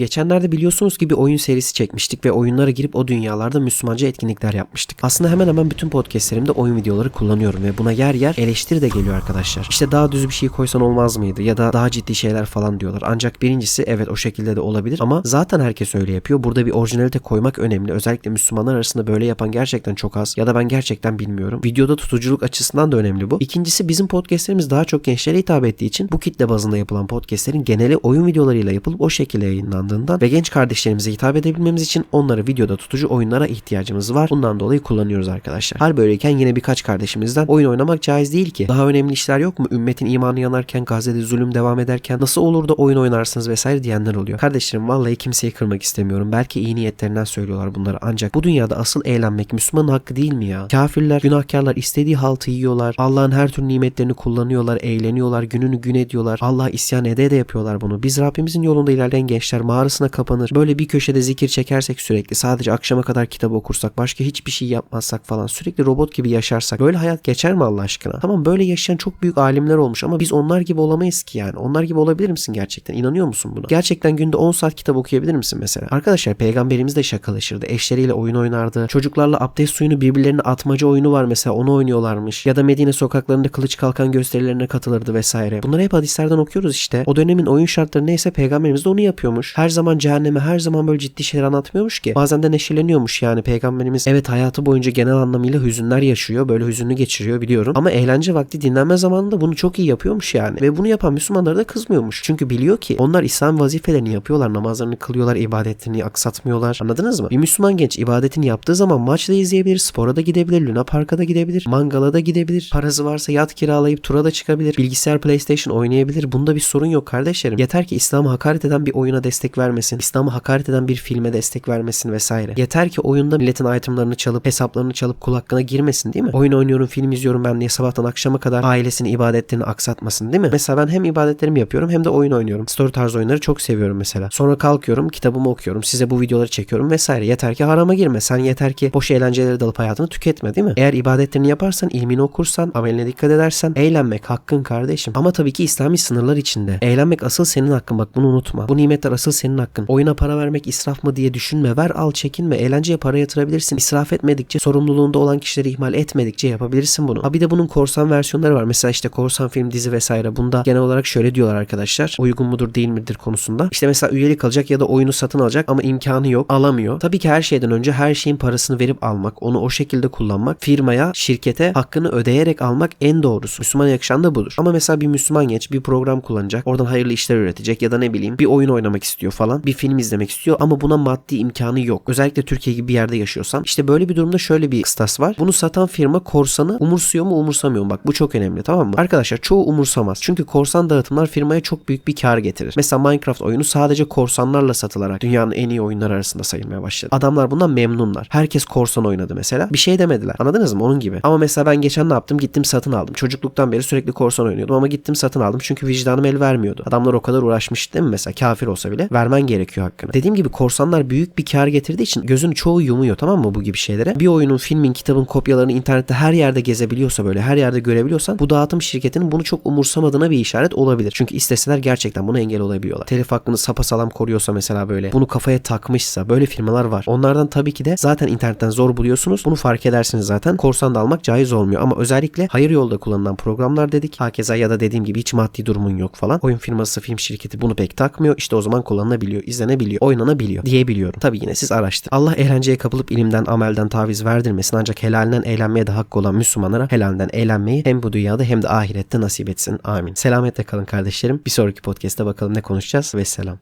Geçenlerde biliyorsunuz ki bir oyun serisi çekmiştik ve oyunlara girip o dünyalarda Müslümanca etkinlikler yapmıştık. Aslında hemen hemen bütün podcastlerimde oyun videoları kullanıyorum ve buna yer yer eleştiri de geliyor arkadaşlar. İşte daha düz bir şey koysan olmaz mıydı ya da daha ciddi şeyler falan diyorlar. Ancak birincisi evet o şekilde de olabilir ama zaten herkes öyle yapıyor. Burada bir orijinalite koymak önemli. Özellikle Müslümanlar arasında böyle yapan gerçekten çok az ya da ben gerçekten bilmiyorum. Videoda tutuculuk açısından da önemli bu. İkincisi bizim podcastlerimiz daha çok gençlere hitap ettiği için bu kitle bazında yapılan podcastlerin geneli oyun videolarıyla yapılıp o şekilde yayınlandığından ve genç kardeşlerimize hitap edebilmemiz için onları videoda tutucu oyunlara ihtiyacımız var. Bundan dolayı kullanıyoruz arkadaşlar. Hal böyleyken yine birkaç kardeşimizden oyun oynamak caiz değil ki. Daha önemli işler yok mu? Ümmetin imanı yanarken, Gazze'de zulüm devam ederken nasıl olur da oyun oynarsınız vesaire diyenler oluyor. Kardeşlerim vallahi kimseyi kırmak istemiyorum. Belki iyi niyetlerinden söylüyorlar bunları ancak bu dünyada asıl eğlenmek Müslümanın hakkı değil mi ya? Kafirler, günahkarlar istediği haltı yiyorlar. Allah'ın her türlü nimetlerini kullanıyorlar, eğleniyorlar, gününü gün ediyorlar. Allah isyan ede de yapıyorlar bunu. Biz Rabbimizin yolunda ilerleyen gençler mağarasına kapanır. Böyle bir köşede zikir çekersek sürekli sadece akşama kadar kitap okursak başka hiçbir şey yapmazsak falan sürekli robot gibi yaşarsak böyle hayat geçer mi Allah aşkına? Tamam böyle yaşayan çok büyük alimler olmuş ama biz onlar gibi olamayız ki yani. Onlar gibi olabilir misin gerçekten? İnanıyor musun buna? Gerçekten günde 10 saat kitap okuyabilir misin mesela? Arkadaşlar peygamberimiz de şakalaşırdı. Eşleriyle oyun oynardı. Çocuklarla abdest suyunu birbirlerine atmaca oyunu var mesela onu oynuyorlarmış. Ya da Medine sokaklarında kılıç kalkan gösterilerine katılırdı vesaire. Bunları hep hadislerden okuyoruz işte. O dönemin oyun şartları neyse peygamberimiz de onu yapıyormuş. Her zaman cehenneme her zaman böyle ciddi şeyler anlatmıyormuş ki. Bazen de neşeleniyormuş yani peygamberimiz. Evet hayatı boyunca genel anlamıyla hüzünler yaşıyor. Böyle hüzünlü geçiriyor biliyorum. Ama eğlence vakti dinlenme zamanında bunu çok iyi yapıyormuş yani. Ve bunu yapan Müslümanlara da kızmıyormuş. Çünkü biliyor ki onlar İslam vazifelerini yapıyorlar. Namazlarını kılıyorlar, ibadetlerini aksatmıyorlar. Anladınız mı? Bir Müslüman genç ibadetini yaptığı zaman maç da izleyebilir, spora da gidebilir, Luna Park'a da gidebilir, mangala da gidebilir. Parası varsa yat kiralayıp tura da çıkabilir. Bilgisayar PlayStation oynayabilir. Bunda bir sorun yok kardeşlerim. Yeter ki İslam'ı hakaret eden bir oyuna destek vermesin. İslam'ı hakaret eden bir filme destek vermesin vesaire. Yeter ki oyunda milletin itemlarını çalıp hesaplarını çalıp kul hakkına girmesin değil mi? Oyun oynuyorum, film izliyorum ben diye sabahtan akşama kadar ailesini ibadetlerini aksatmasın değil mi? Mesela ben hem ibadetlerimi yapıyorum hem de oyun oynuyorum. Story tarzı oyunları çok seviyorum mesela. Sonra kalkıyorum, kitabımı okuyorum, size bu videoları çekiyorum vesaire. Yeter ki harama girme. Sen yeter ki boş eğlencelere dalıp hayatını tüketme değil mi? Eğer ibadetlerini yaparsan, ilmini okursan, ameline dikkat edersen eğlenmek hakkın kardeşim. Ama tabii ki İslami sınırlar içinde. Eğlenmek asıl senin hakkın bak bunu unutma. Bu nimetler asıl senin hakkın. Oyuna para vermek israf mı diye düşünme. Ver al çekinme. Eğlenceye para yatırabilirsin. İsraf etmedikçe, sorumluluğunda olan kişileri ihmal etmedikçe yapabilirsin bunu. Ha bir de bunun korsan versiyonları var. Mesela işte korsan film, dizi vesaire. Bunda genel olarak şöyle diyorlar arkadaşlar. Uygun mudur değil midir konusunda. İşte mesela üyelik alacak ya da oyunu satın alacak ama imkanı yok. Alamıyor. Tabii ki her şeyden önce her şeyin parasını verip almak, onu o şekilde kullanmak, firmaya, şirkete hakkını ödeyerek almak en doğrusu. Müslümana yakışan da budur. Ama mesela bir Müslüman genç bir program kullanacak. Oradan hayırlı işler üretecek ya da ne bileyim bir oyun oynamak istiyor falan. Bir film izlemek istiyor ama buna maddi imkanı yok. Özellikle Türkiye gibi bir yerde yaşıyorsan. işte böyle bir durumda şöyle bir kıstas var. Bunu satan firma korsanı umursuyor mu umursamıyor mu? Bak bu çok önemli tamam mı? Arkadaşlar çoğu umursamaz. Çünkü korsan dağıtımlar firmaya çok büyük bir kar getirir. Mesela Minecraft oyunu sadece korsanlarla satılarak dünyanın en iyi oyunlar arasında sayılmaya başladı. Adamlar bundan memnunlar. Herkes korsan oynadı mesela. Bir şey demediler. Anladınız mı? Onun gibi. Ama mesela ben geçen ne yaptım? Gittim satın aldım. Çocukluktan beri sürekli korsan oynuyordum ama gittim satın aldım. Çünkü vicdanım el vermiyordu. Adamlar o kadar uğraşmış değil mi mesela? Kafir olsa bile vermen gerekiyor hakkını. Dediğim gibi korsanlar büyük bir kar getirdiği için gözün çoğu yumuyor tamam mı bu gibi şeylere? Bir oyunun, filmin, kitabın kopyalarını internette her yerde gezebiliyorsa böyle her yerde görebiliyorsan bu dağıtım şirketinin bunu çok umursamadığına bir işaret olabilir. Çünkü isteseler gerçekten buna engel olabiliyorlar. Telif hakkını sapasağlam koruyorsa mesela böyle bunu kafaya takmışsa böyle firmalar var. Onlardan tabii ki de zaten internetten zor buluyorsunuz. Bunu fark edersiniz zaten. Korsan da almak caiz olmuyor ama özellikle hayır yolda kullanılan programlar dedik. Hakeza ya da dediğim gibi hiç maddi durumun yok falan. Oyun firması, film şirketi bunu pek takmıyor. İşte o zaman kullanılabiliyor, izlenebiliyor, oynanabiliyor diyebiliyorum. Tabii yine siz araştırın. Allah eğlenceye kapılıp ilimden, amelden taviz verdirmesin ancak helalinden eğlenmeye de hakkı olan Müslümanlara helalinden eğlenmeyi hem bu dünyada hem de ahirette nasip etsin. Amin. Selametle kalın kardeşlerim. Bir sonraki podcast'te bakalım ne konuşacağız ve selam.